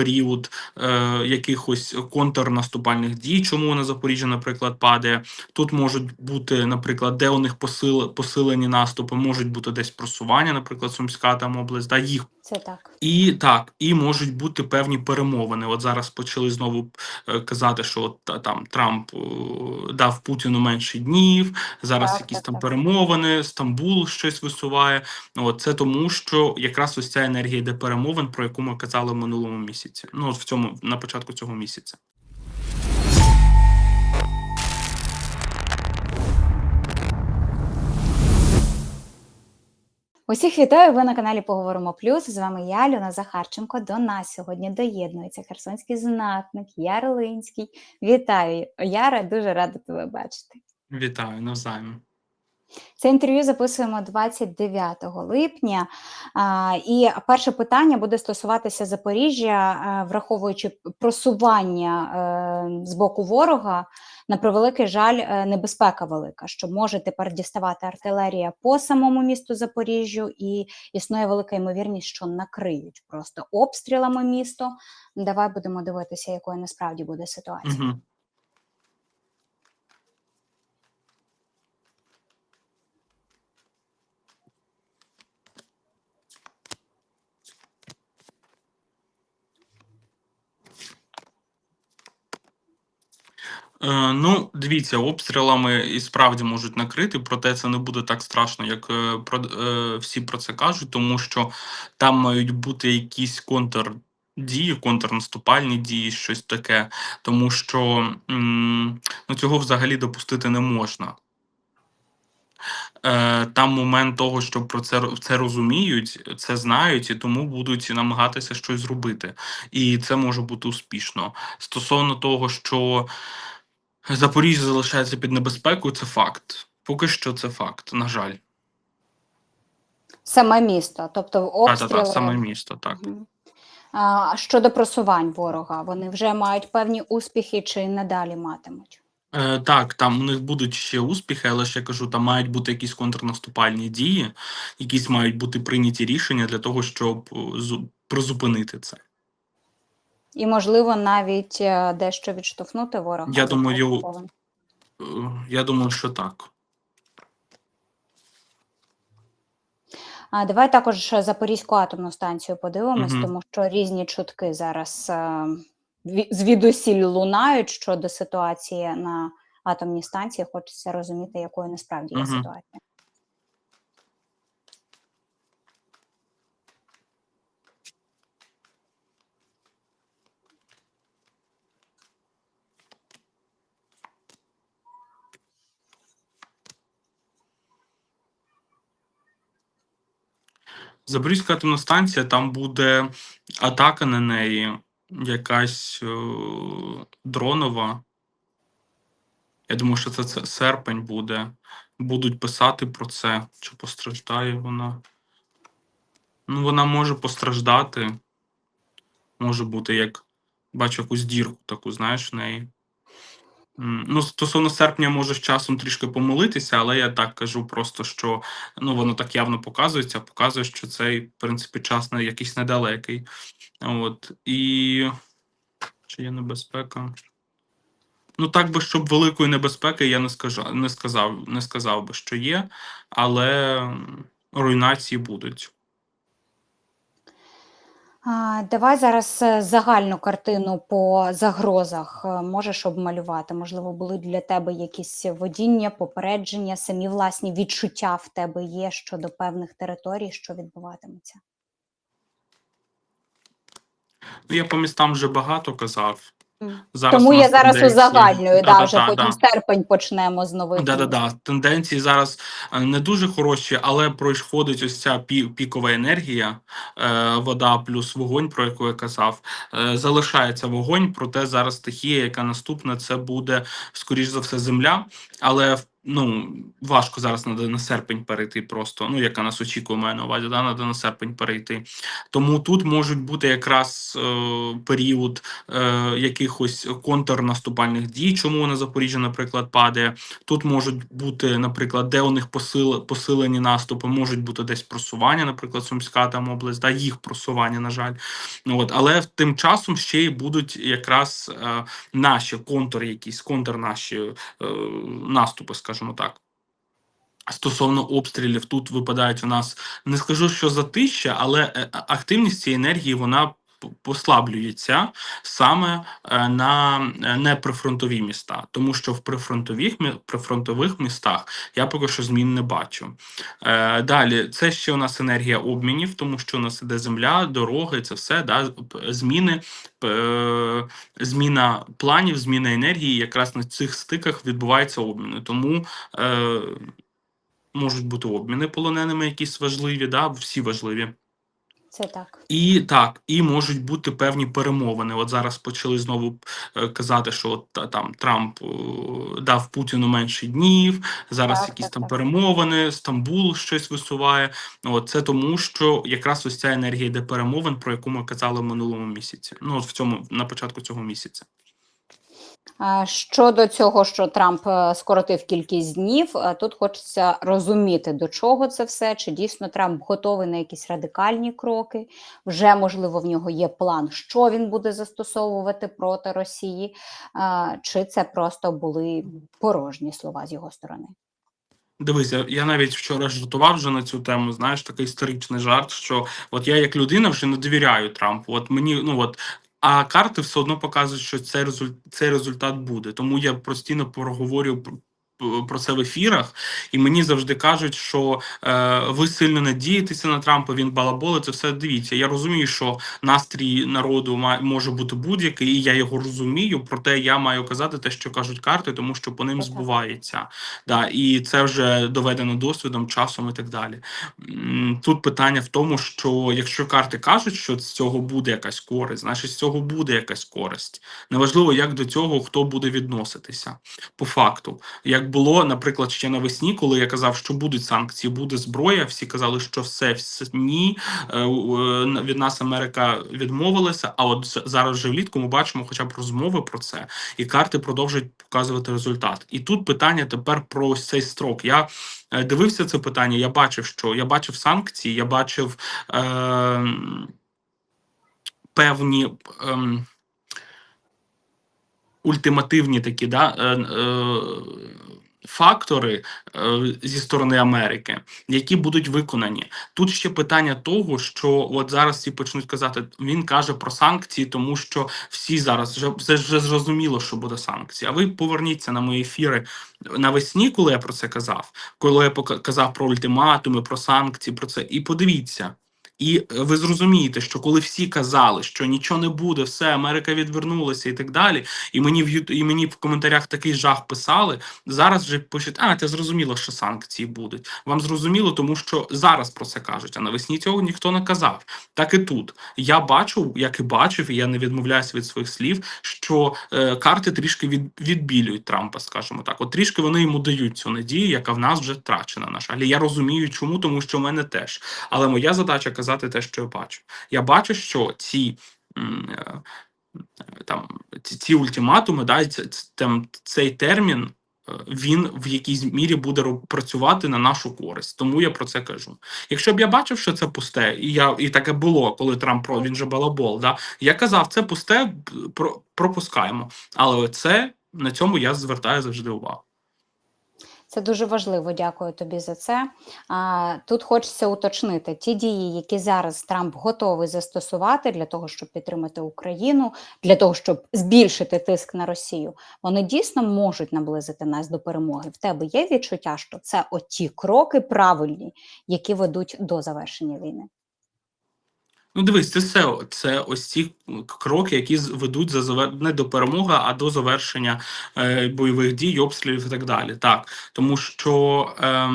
період е, якихось контрнаступальних дій, чому на Запоріжжя, наприклад, падає. Тут можуть бути, наприклад, де у них посил, посилені наступи, можуть бути десь просування, наприклад, Сумська там область, да, їх Це так. і так, і можуть бути певні перемовини. От зараз почали знову е, казати, що от, там Трамп е, дав Путіну менше днів. Зараз Так, якісь так, там так. перемовини, Стамбул щось висуває. От це тому, що якраз ось ця енергія йде перемовин, про яку ми казали в минулому місяці. Ну от в цьому на початку цього місяця. Усіх вітаю. Ви на каналі Поговоримо Плюс. З вами я, Альона Захарченко. До нас сьогодні доєднується херсонський знатник Яр Линський. Вітаю, Яра, дуже рада тебе бачити. Вітаю навзаєм. Це інтерв'ю записуємо 29 липня. І перше питання буде стосуватися Запоріжжя, е, враховуючи просування е, з боку ворога. На превеликий жаль, е, небезпека велика, що може тепер діставати артилерія по самому місту Запоріжжю, і існує велика ймовірність, що накриють просто обстрілами місто. Давай будемо дивитися, якою насправді буде ситуація. Угу. Ну, дивіться, обстрілами і справді можуть накрити, проте це не буде так страшно, як е, е, всі про це кажуть, тому що там мають бути якісь контрдії, контрнаступальні дії, щось таке, тому що ну, цього взагалі допустити не можна. Е, там момент того, що про це це розуміють, це знають, і тому будуть намагатися щось зробити. І це може бути успішно. Стосовно того, що Запоріжжя залишається під небезпекою, це факт. Поки що це факт, на жаль. Саме місто, тобто обстріли. та, саме місто, так. А щодо просувань ворога, вони вже мають певні успіхи чи надалі матимуть? Е, так, там у них будуть ще успіхи, але ще кажу, там мають бути якісь контрнаступальні дії, якісь мають бути прийняті рішення для того, щоб е, зу- призупинити це. І, можливо, навіть е, дещо відштовхнути ворога. Я думаю. Е, Я думаю, що так. А давай також Запорізьку атомну станцію подивимось, Мгм. тому що різні чутки зараз е, звідусіль лунають щодо ситуації на атомній станції. Хочеться розуміти, якою насправді є Мгм. ситуація. Запорізька атомна станція, там буде атака на неї, якась е, дронова. Я думаю, що це, це серпень буде. Будуть писати про це, чи постраждає вона. Ну, вона може постраждати. Може бути, як бачу якусь дірку таку, знаєш, в неї. Ну, стосовно серпня, може з часом трішки помилитися, але я так кажу просто, що ну, воно так явно показується, показує, що цей, в принципі, час не якийсь недалекий. От. І чи є небезпека? Ну, так би, щоб великої небезпеки, я не скажу, не сказав, не сказав би, що є, але руйнації будуть. Давай зараз е, загальну картину по загрозах е, можеш обмалювати. Можливо, були для тебе якісь водіння, попередження, самі власні відчуття в тебе є щодо певних територій, що відбуватиметься. Ну, я по містам вже багато казав. Зараз Тому я зараз тенденції- узагальнюю, да, да, вже да, потім да. серпень почнемо з нових. Да, да, да. Тенденції зараз е, не дуже хороші, але проходить ось ця пікова енергія, е, вода плюс вогонь, про яку я казав. Е, залишається вогонь, проте зараз стихія, яка наступна, це буде скоріш за все земля. Але в ну, важко зараз надо на серпень перейти просто, ну, яка нас очікує, маю на увазі, да, на серпень перейти. Тому тут можуть бути якраз е, період е, якихось контрнаступальних дій, чому на Запоріжжя, наприклад, падає. Тут можуть бути, наприклад, де у них посил, посилені наступи, можуть бути десь просування, наприклад, Сумська там область, да, їх просування, на жаль. Ну, от, але тим часом ще й будуть якраз е, наші контур, якісь контр наші е, наступи, скажімо так. Стосовно обстрілів, тут випадають у нас не скажу, що затища, але е, активність цієї енергії вона послаблюється саме е, на е, неприфронтові міста, тому що в прифронтових прифронтових містах я поки що змін не бачу. Е, далі, це ще у нас енергія обмінів, тому що у нас іде земля, дороги, це все да, зміни, зміна планів, зміна енергії. Якраз на цих стиках відбуваються обміни. Тому можуть бути обміни полоненими, якісь важливі, да, всі важливі. Це так. І так, і можуть бути певні перемовини. От зараз почали знову е, казати, що от, там Трамп е, дав Путіну менше днів. Зараз Так, якісь так, там так. перемовини, Стамбул щось висуває. От це тому, що якраз ось ця енергія йде перемовин, про яку ми казали в минулому місяці. Ну от в цьому на початку цього місяця. Щодо цього, що Трамп е, скоротив кількість днів, е, тут хочеться розуміти, до чого це все, чи дійсно Трамп готовий на якісь радикальні кроки. Вже можливо в нього є план, що він буде застосовувати проти Росії, чи це просто були порожні слова з його сторони. Дивися, я навіть вчора жартував вже на цю тему. Знаєш, такий історичний жарт, що от я як людина вже не довіряю Трампу. От мені, ну от. А карти все одно показують, що цей результат, цей результат буде. Тому я постійно проговорю про- це в ефірах, і мені завжди кажуть, що е, ви сильно надієтеся на Трампа, він балаболи, це все дивіться. Я розумію, що настрій народу має може бути будь-який, і я його розумію. Проте я маю казати те, що кажуть карти, тому що по ним збувається. Да, і це вже доведено досвідом, часом і так далі. Тут питання в тому, що якщо карти кажуть, що з цього буде якась користь, значить з цього буде якась користь. Неважливо, як до цього хто буде відноситися. По факту, як було, наприклад, ще навесні, коли я казав, що будуть санкції, буде зброя. Всі казали, що все, все ні. е, е, Від нас Америка відмовилася. А от зараз вже влітку ми бачимо, хоча б розмови про це, і карти продовжують показувати результат. І тут питання тепер про цей строк. Я е, дивився це питання. Я бачив, що я бачив санкції, я бачив е, певні. Е, Ультимативні такі да, е, е, фактори е, зі сторони Америки, які будуть виконані. Тут ще питання того, що от зараз всі почнуть казати, він каже про санкції, тому що всі зараз вже це вже зрозуміло, що буде санкції. А ви поверніться на мої ефіри навесні, коли я про це казав, коли я казав про ультиматуми, про санкції, про це, і подивіться. І е, ви зрозумієте, що коли всі казали, що нічого не буде, все Америка відвернулася і так далі. І мені в і мені в коментарях такий жах писали. Зараз вже пишуть, а це зрозуміло, що санкції будуть. Вам зрозуміло, тому що зараз про це кажуть, а навесні цього ніхто не казав. Так і тут я бачу, як і бачив, і я не відмовляюся від своїх слів, що е, карти трішки від, відбілюють Трампа, скажімо так. От трішки вони йому дають цю надію, яка в нас вже втрачена. На жаль, я розумію, чому, тому що в мене теж. Але моя задача казати те, що я бачу. Я бачу, що ці. е, Там ці, ці ультиматуми, да, там, цей термін е, він в якійсь мірі буде працювати на нашу користь. Тому я про це кажу. Якщо б я бачив, що це пусте, і я і таке було, коли Трамп він же балабол, да, я казав, це пусте, про, пропускаємо. Але це на цьому я звертаю завжди увагу. Це дуже важливо. Дякую тобі за це. А, тут хочеться уточнити ті дії, які зараз Трамп готовий застосувати для того, щоб підтримати Україну, для того, щоб збільшити тиск на Росію. Вони дійсно можуть наблизити нас до перемоги. В тебе є відчуття, що це оті кроки правильні, які ведуть до завершення війни. Ну, дивись, це все це ось ці кроки, які ведуть за завер... не до перемоги, а до завершення е, бойових дій, обстрілів і так далі. Так, тому що е,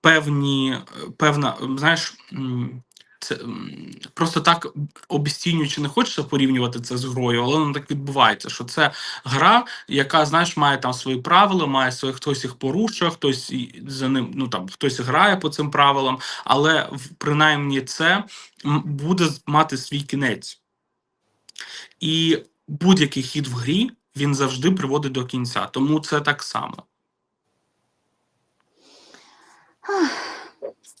певні, певна, знаєш, просто так обіцінюючи не хочеться порівнювати це з грою, але воно так відбувається. Що це гра, яка знаєш, має там свої правила, має свої хтось їх порушує, хтось за ним, ну там хтось грає по цим правилам, але принаймні це буде мати свій кінець. І будь-який хід в грі він завжди приводить до кінця. Тому це так само.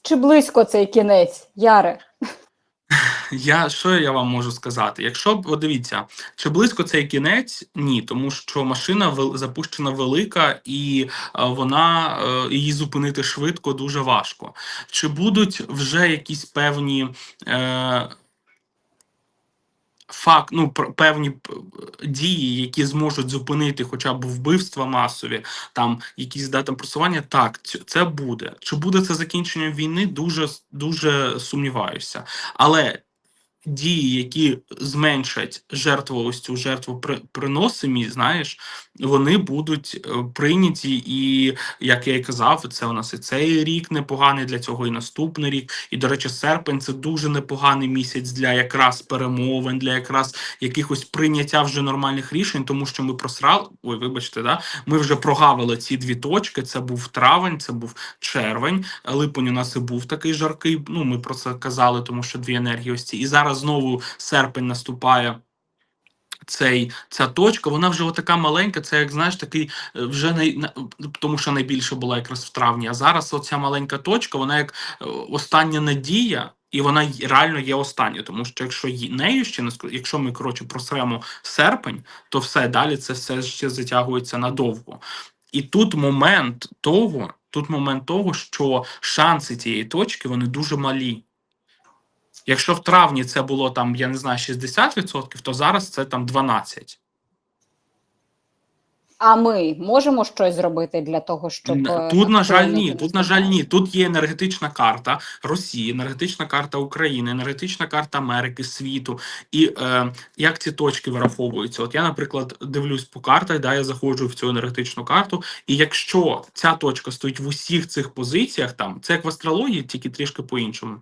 Чи близько цей кінець, Яре? Я що я вам можу сказати? Якщо б дивіться, чи близько цей кінець? Ні, тому що машина вел- запущена велика, і е, вона е, її зупинити швидко дуже важко. Чи будуть вже якісь певні е, факт, ну певні дії, які зможуть зупинити хоча б вбивства масові, там якісь да, там просування? Так, це буде. Чи буде це закінченням війни? Дуже дуже сумніваюся. Але дії, які зменшать жертву, ось цю жертву при, приносимі, знаєш, вони будуть е, прийняті. І як я і казав, це у нас і цей рік непоганий для цього, і наступний рік. І, до речі, серпень це дуже непоганий місяць для якраз перемовин, для якраз якихось прийняття вже нормальних рішень, тому що ми просрали. Ой, вибачте, да ми вже прогавили ці дві точки. Це був травень, це був червень. Липень у нас і був такий жаркий. Ну ми про це казали, тому що дві енергії ось ці. І зараз знову серпень наступає. Цей ця точка, вона вже така маленька. Це як знаєш, такий е, вже най, тому що найбільше була якраз в травні. А зараз оця маленька точка, вона як е, остання надія, і вона реально є остання. Тому що якщо нею ще не якщо ми коротше просремо серпень, то все далі це все ще затягується надовго. І тут момент того, тут момент того, що шанси цієї точки вони дуже малі. Якщо в травні це було там, я не знаю, 60%, то зараз це там 12%. А ми можемо щось зробити для того, щоб е, Тут, на жаль, ні. Тут, на жаль, ні. Тут є енергетична карта Росії, енергетична карта України, енергетична карта Америки, світу. І е, як ці точки вираховуються? От я, наприклад, дивлюсь по картах, да, я заходжу в цю енергетичну карту, і якщо ця точка стоїть в усіх цих позиціях, там це як в астрології, тільки трішки по-іншому.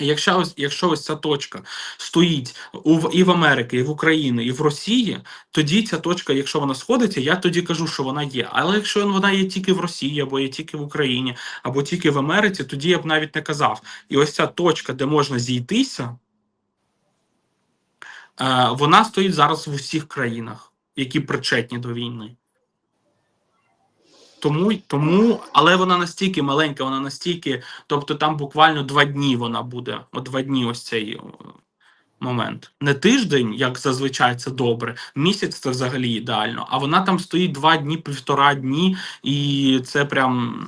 Якщо ось, якщо ось ця точка стоїть у і в Америці, і в Україні, і в Росії, тоді ця точка, якщо вона сходиться, я тоді кажу, що вона є. Але якщо вона є тільки в Росії, або є тільки в Україні, або тільки в Америці, тоді я б навіть не казав. І ось ця точка, де можна зійтися, е, вона стоїть зараз в усіх країнах, які причетні до війни. Тому, тому, але вона настільки маленька, вона настільки, тобто там буквально два дні вона буде. От два дні ось цей е, момент. Не тиждень, як зазвичай це добре, місяць це взагалі ідеально. А вона там стоїть два дні, півтора дні, і це прям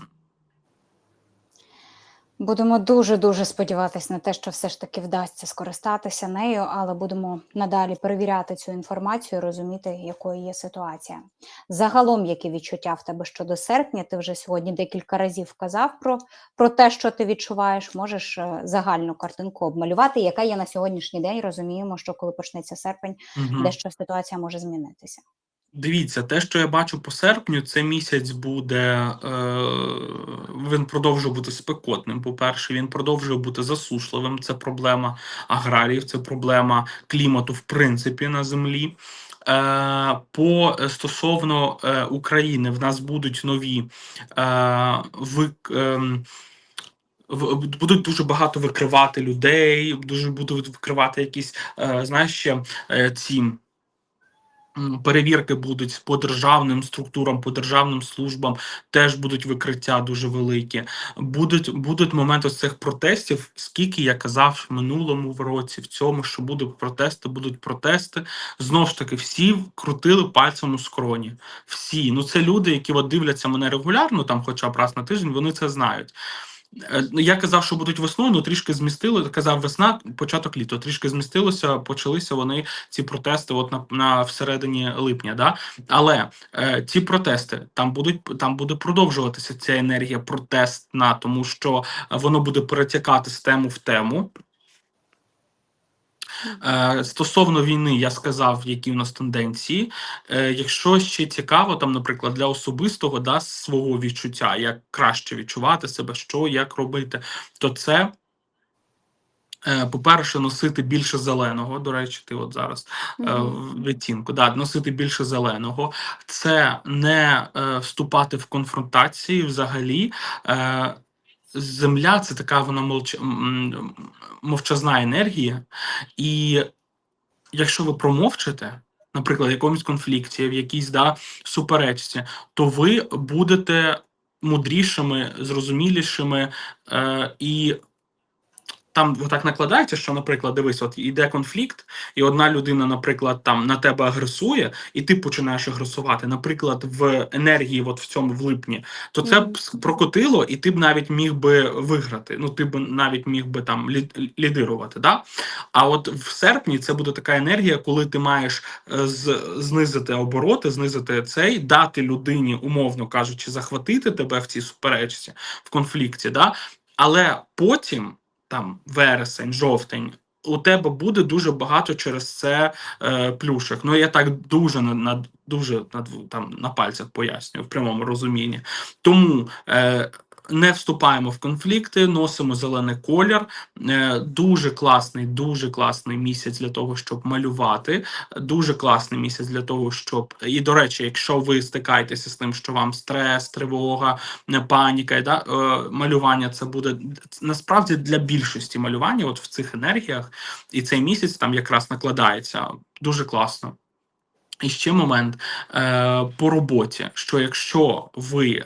Будемо дуже дуже сподіватися на те, що все ж таки вдасться скористатися нею, але будемо надалі перевіряти цю інформацію, розуміти, якою є ситуація. Загалом, які відчуття в тебе щодо серпня? Ти вже сьогодні декілька разів вказав про, про те, що ти відчуваєш. Можеш е, загальну картинку обмалювати, яка є на сьогоднішній день. Розуміємо, що коли почнеться серпень, мгм. дещо ситуація може змінитися. Дивіться, те, що я бачу по серпню, це місяць буде. Е, він продовжує бути спекотним. По-перше, він продовжує бути засушливим. Це проблема аграріїв, це проблема клімату, в принципі, на землі. Е, по е, стосовно е, України, в нас будуть нові е, вик, в- будуть дуже багато викривати людей, дуже будуть викривати якісь, е, знаєш, ще е, ці. Перевірки будуть по державним структурам, по державним службам теж будуть викриття дуже великі. Будуть будуть моменти ось цих протестів. Скільки я казав в минулому році, в цьому, що будуть протести, будуть протести. Знову ж таки, всі крутили пальцем у скроні. Всі. Ну це люди, які от дивляться мене регулярно, там, хоча б раз на тиждень, вони це знають. Е, ну, Я казав, що будуть весною, але трішки змістили. Казав весна, початок літа. Трішки змістилося, почалися вони ці протести, от на, на всередині липня. Да? Але е, ці протести там будуть там буде продовжуватися ця енергія протестна, тому що воно буде перетякати з тему в тему. Е, Стосовно війни, я сказав, які у нас тенденції. Е, Якщо ще цікаво, там, наприклад, для особистого да, свого відчуття, як краще відчувати себе, що як робити, то це Е, По-перше, носити більше зеленого. До речі, ти от зараз е, Мгм. відтінку. Да, носити більше зеленого. Це не е, вступати в конфронтації взагалі. Е, Земля це така вона молч... мовчазна енергія, і якщо ви промовчите, наприклад, в якомусь конфлікті, в якійсь да, суперечці, то ви будете мудрішими, зрозумілішими е, і. Там так накладається, що, наприклад, дивись, от іде конфлікт, і одна людина, наприклад, там на тебе агресує, і ти починаєш агресувати, наприклад, в енергії, от в цьому в липні, то це б прокотило, і ти б навіть міг би виграти. Ну, ти б навіть міг би там лі- лідирувати. Да? А от в серпні це буде така енергія, коли ти маєш е, знизити обороти, знизити цей, дати людині, умовно кажучи, захватити тебе в цій суперечці, в конфлікті. Да? Але потім, там вересень, жовтень. У тебе буде дуже багато через це е, плюшок. Ну я так дуже на, на дуже на, там на пальцях пояснюю в прямому розумінні. Тому е, не вступаємо в конфлікти, носимо зелений колір. Е, дуже класний, дуже класний місяць для того, щоб малювати. Дуже класний місяць для того, щоб і до речі, якщо ви стикаєтеся з тим, що вам стрес, тривога, не паніка, да, е, малювання це буде насправді для більшості малювання, от в цих енергіях, і цей місяць там якраз накладається дуже класно. І ще момент е, по роботі: що якщо ви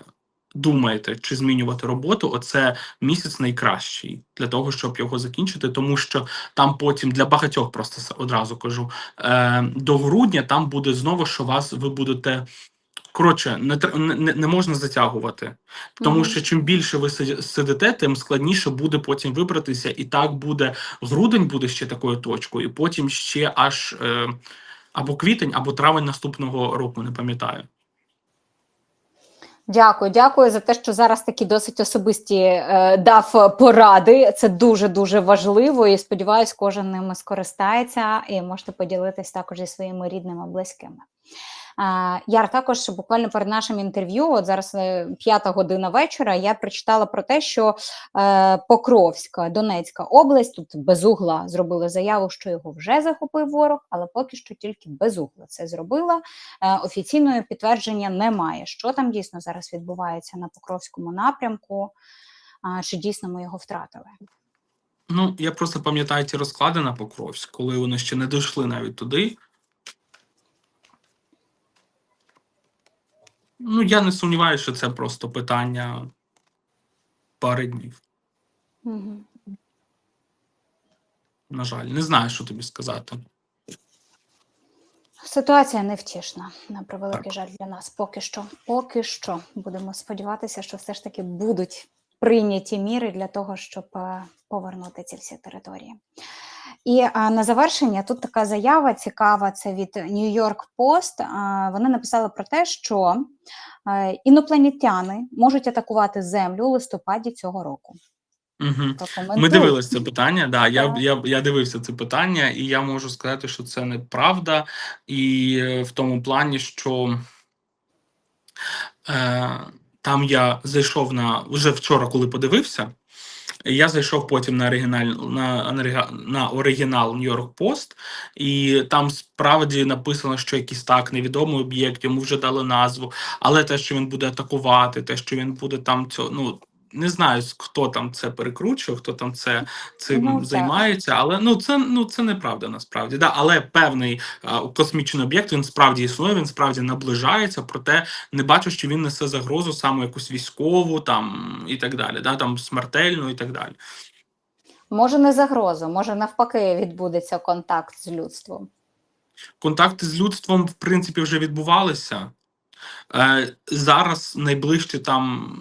думаєте, чи змінювати роботу, оце місяць найкращий для того, щоб його закінчити, тому що там потім для багатьох просто одразу кажу е, до грудня там буде знову, що вас ви будете. Коротше, не, не, не- можна затягувати, тому Мгм. що чим більше ви сидите, тим складніше буде потім вибратися, і так буде грудень буде ще такою точкою, і потім ще аж е, або квітень, або травень наступного року, не пам'ятаю. Дякую, дякую за те, що зараз такі досить особисті е, дав поради. Це дуже дуже важливо. І сподіваюсь, кожен ними скористається і можете поділитись також зі своїми рідними близькими. Яр, також буквально перед нашим інтерв'ю, от зараз е, п'ята година вечора, я прочитала про те, що е, Покровська, Донецька область тут безугла зробили заяву, що його вже захопив ворог, але поки що тільки безугла це зробила. Е, офіційного підтвердження немає. Що там дійсно зараз відбувається на Покровському напрямку? Чи дійсно ми його втратили? Ну, я просто пам'ятаю ті розклади на Покровськ, коли вони ще не дійшли навіть туди. Ну, я не сумніваюся, що це просто питання пари днів. Угу. На жаль, не знаю, що тобі сказати. Ситуація невтішна, на превеликий Так. жаль для нас. Поки що. Поки що будемо сподіватися, що все ж таки будуть прийняті міри для того, щоб е, повернути ці всі території. І а, на завершення тут така заява цікава. Це від New York Post. А, вони написали про те, що е, інопланетяни можуть атакувати землю у листопаді цього року. Угу. Ми дивилися це питання. Да, я, я, я дивився це питання, і я можу сказати, що це неправда, і е, в тому плані, що е, там я зайшов на вже вчора, коли подивився. Я зайшов потім на оригіналь на, на, на оригінал Нью-Йорк Пост, і там справді написано, що якийсь так невідомий об'єкт, йому вже дали назву, але те, що він буде атакувати, те, що він буде там цього, ну не знаю, хто там це перекручує, хто там це цим Ну, так. займається, але ну це ну це неправда насправді. Да, але певний а, космічний об'єкт він справді існує, він справді наближається, проте не бачу, що він несе загрозу саме якусь військову там і так далі, да, там смертельну і так далі. Може, не загрозу, може навпаки відбудеться контакт з людством. Контакти з людством, в принципі, вже відбувалися. Е, зараз найближче там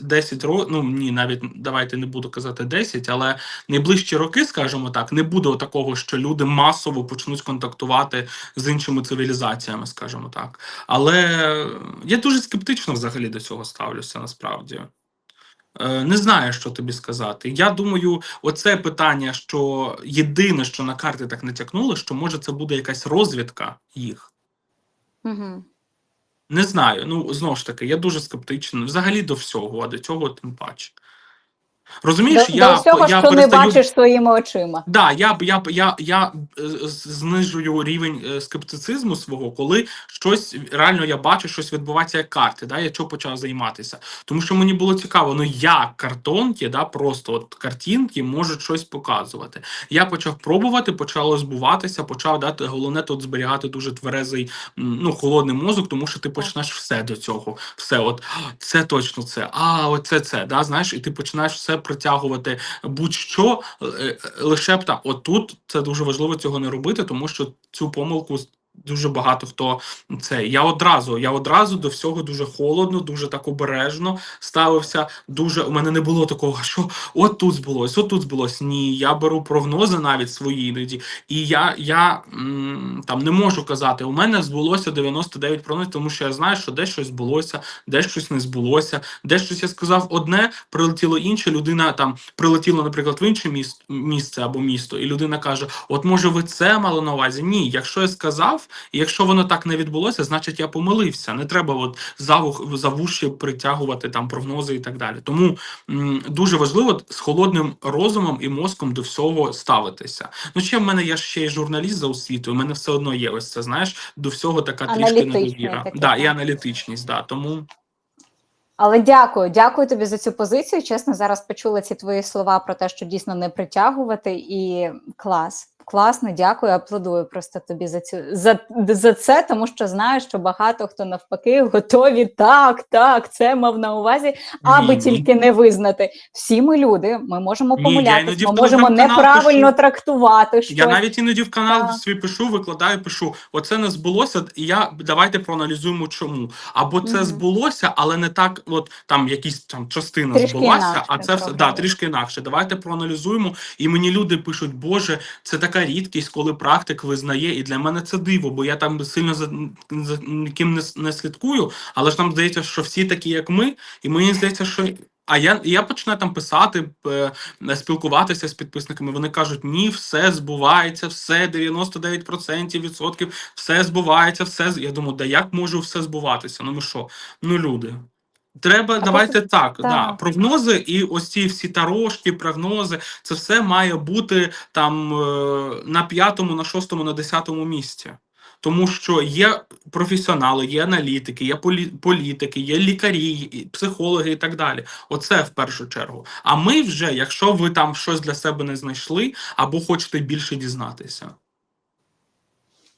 10 років, ну ні, навіть давайте не буду казати 10, але найближчі роки, скажімо так, не буде такого, що люди масово почнуть контактувати з іншими цивілізаціями, скажімо так. Але я дуже скептично взагалі до цього ставлюся насправді. Е, Не знаю, що тобі сказати. Я думаю, оце питання, що єдине, що на карти так натякнуло, що може це буде якась розвідка їх. Угу. Не знаю. Ну знову ж таки, я дуже скептичний взагалі до всього, а до цього тим паче. Розумієш, до, я, до всього, я що не бачиш своїми очима. Да, я б я я, я е, знижую рівень е, скептицизму свого, коли щось реально я бачу, щось відбувається як карти. Да, я чого почав займатися. Тому що мені було цікаво, ну як картонки, да, просто от картинки можуть щось показувати. Я почав пробувати, почало збуватися, почав дати головне тут зберігати дуже тверезий, ну холодний мозок, тому що ти почнеш все до цього. Все, от це точно це, а оце це. Да, знаєш, і ти починаєш все притягувати будь-що е, е, лише б так. Отут це дуже важливо цього не робити, тому що цю помилку дуже багато хто це. Я одразу, я одразу до всього дуже холодно, дуже так обережно ставився. Дуже у мене не було такого, що от тут збулось, от тут збулось. Ні, я беру прогнози навіть свої іноді, і я, я там не можу казати, у мене збулося 99 прогнозів, тому що я знаю, що десь щось збулося, десь щось не збулося, десь щось я сказав одне, прилетіло інше. Людина там прилетіла, наприклад, в інше міс- місце або місто, і людина каже: От може ви це мали на увазі? Ні, якщо я сказав, і якщо воно так не відбулося, значить я помилився. Не треба от за, вуші притягувати там прогнози і так далі. Тому м, дуже важливо з холодним розумом і мозком до всього ставитися. Ну ще в мене я ще й журналіст за освітою. У мене все одно є ось це. Знаєш, до всього така трішки недовіра. Да, і аналітичність. Да, тому Але дякую, дякую тобі за цю позицію. Чесно, зараз почула ці твої слова про те, що дійсно не притягувати, і клас. Класно, дякую, аплодую просто тобі за цю за, за це, тому що знаю, що багато хто навпаки готові так, так, це мав на увазі, аби Ні, тільки не визнати. Всі ми люди, ми можемо Ні, помилятися, ми можемо неправильно пишу. трактувати щось. Я навіть іноді в канал Так. свій пишу, викладаю, пишу: оце не збулося, і я давайте проаналізуємо, чому. Або це Мгм. збулося, але не так, от там якісь там частина Трішки збулася, інакше а це все да, трішки інакше. Давайте проаналізуємо. І мені люди пишуть, Боже, це така рідкість, коли практик визнає. І для мене це диво, бо я там сильно за, за ніким не, не слідкую, але ж нам здається, що всі такі, як ми, і мені здається, що. А я, я починаю там писати, е, спілкуватися з підписниками. Вони кажуть, ні, все збувається, все 99% відсотків, все збувається, все. Я думаю, да як може все збуватися? Ну ми що? Ну люди. Треба, А давайте просто- так, так. Да, прогнози і ось ці всі тарошки, прогнози, це все має бути там е, на п'ятому, на шостому, на десятому місці. Тому що є професіонали, є аналітики, є полі- політики, є лікарі, психологи і так далі. Оце в першу чергу. А ми вже, якщо ви там щось для себе не знайшли, або хочете більше дізнатися.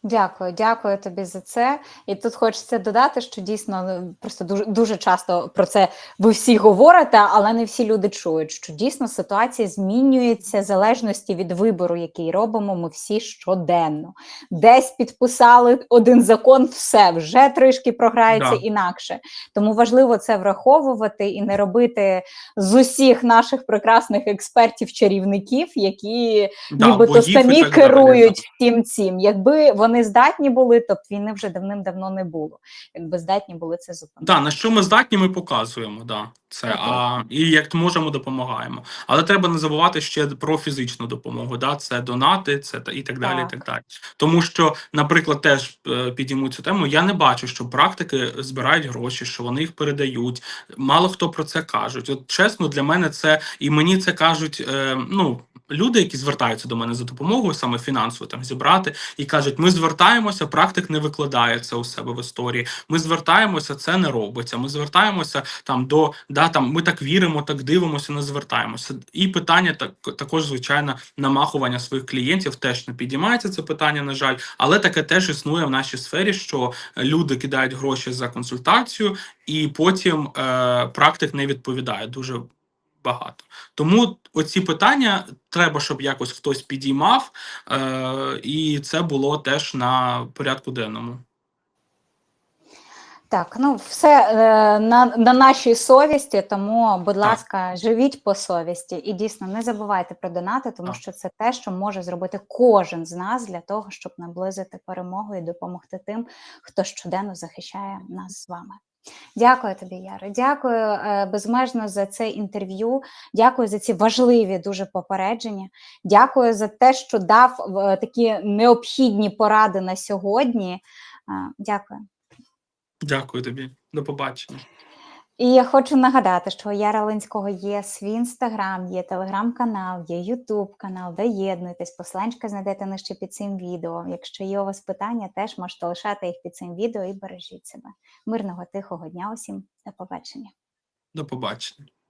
Дякую, дякую тобі за це. І тут хочеться додати, що дійсно ну, просто дуже дуже часто про це ви всі говорите, але не всі люди чують, що дійсно ситуація змінюється в залежності від вибору, який робимо ми всі щоденно. Десь підписали один закон, все вже трішки програється Да. інакше. Тому важливо це враховувати і не робити з усіх наших прекрасних експертів-чарівників, які Да, нібито самі керують всім цим. Якби вони здатні були, то б війни вже давним-давно не було. Якби здатні були це зупинити. Да, на що ми здатні, ми показуємо. Да, це Так. а і як можемо, допомагаємо. Але треба не забувати ще про фізичну допомогу. Да, це донати, це та і так далі. Так. І так далі. Тому що, наприклад, теж е, підійму цю тему. Я не бачу, що практики збирають гроші, що вони їх передають. Мало хто про це кажуть. От чесно, для мене це і мені це кажуть. Е, ну. Люди, які звертаються до мене за допомогою, саме фінансово там зібрати, і кажуть: ми звертаємося, практик не викладає це у себе в історії. Ми звертаємося, це не робиться. Ми звертаємося там до да там. Ми так віримо, так дивимося, не звертаємося. І питання так також, звичайно, намахування своїх клієнтів теж не підіймається. Це питання, на жаль, але таке теж існує в нашій сфері, що люди кидають гроші за консультацію, і потім е, практик не відповідає дуже. Багато тому оці питання треба, щоб якось хтось підіймав, е, і це було теж на порядку денному. Так, ну все е, на, на нашій совісті, тому, будь ласка, живіть по совісті і дійсно не забувайте про донати, тому Так. що це те, що може зробити кожен з нас для того, щоб наблизити перемогу і допомогти тим, хто щоденно захищає нас з вами. Дякую тобі, Яро. Дякую е, безмежно за це інтерв'ю. Дякую за ці важливі дуже попередження. Дякую за те, що дав е, такі необхідні поради на сьогодні. Е, Дякую. Дякую тобі, до побачення. І я хочу нагадати, що у Яра Линського є свій інстаграм, є телеграм-канал, є Ютуб канал. Доєднуйтесь, посланчика знайдете нижче під цим відео. Якщо є у вас питання, теж можете лишати їх під цим відео і бережіть себе. Мирного тихого дня усім. До побачення. До побачення.